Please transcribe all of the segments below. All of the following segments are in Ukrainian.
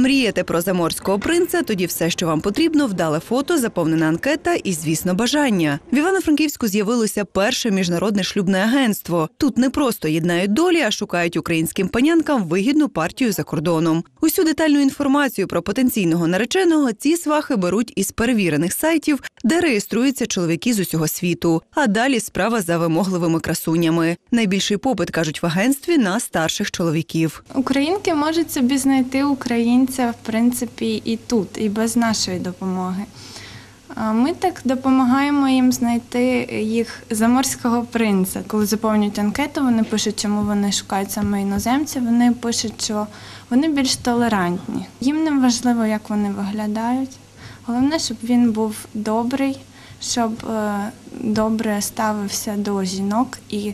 Мрієте про заморського принца? Тоді все, що вам потрібно, вдале фото, заповнена анкета і, звісно, бажання. В Івано-Франківську з'явилося перше міжнародне шлюбне агентство. Тут не просто єднають долі, а шукають українським панянкам вигідну партію за кордоном. Усю детальну інформацію про потенційного нареченого ці свахи беруть із перевірених сайтів, де реєструються чоловіки з усього світу. А далі справа за вимогливими красунями. Найбільший попит кажуть в агентстві на старших чоловіків. Українки можуть собі знайти українця, в принципі, і тут, і без нашої допомоги. Ми так допомагаємо їм знайти їх заморського принца. Коли заповнюють анкету, вони пишуть, чому вони шукають саме іноземців. Вони пишуть, що вони більш толерантні. Їм не важливо, як вони виглядають. Головне, щоб він був добрий, щоб е, добре ставився до жінок і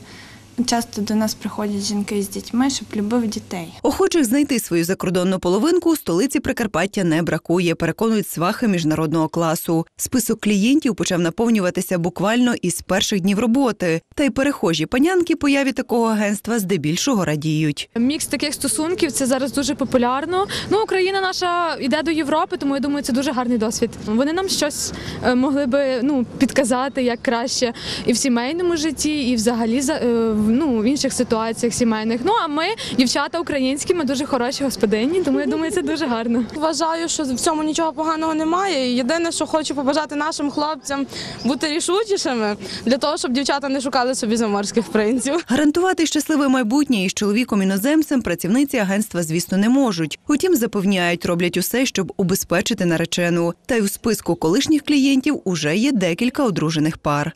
часто до нас приходять жінки з дітьми, щоб любив дітей. Охочих знайти свою закордонну половинку у столиці Прикарпаття не бракує, переконують свахи міжнародного класу. Список клієнтів почав наповнюватися буквально із перших днів роботи. Та й перехожі панянки появі такого агентства здебільшого радіють. Мікс таких стосунків це зараз дуже популярно. Ну, Україна наша йде до Європи, тому я думаю, це дуже гарний досвід. Вони нам щось е, могли би ну підказати як краще і в сімейному житті, і взагалі за е, в- ну, в інших ситуаціях сімейних. Ну а ми, дівчата українські, ми дуже хороші господині, тому я думаю, це дуже гарно. Вважаю, що в цьому нічого поганого немає. Єдине, що хочу побажати нашим хлопцям бути рішучішими для того, щоб дівчата не шукали собі заморських принців. Гарантувати щасливе майбутнє із чоловіком іноземцем працівниці агентства, звісно, не можуть. Утім, запевняють, роблять усе, щоб убезпечити наречену. Та й у списку колишніх клієнтів уже є декілька одружених пар.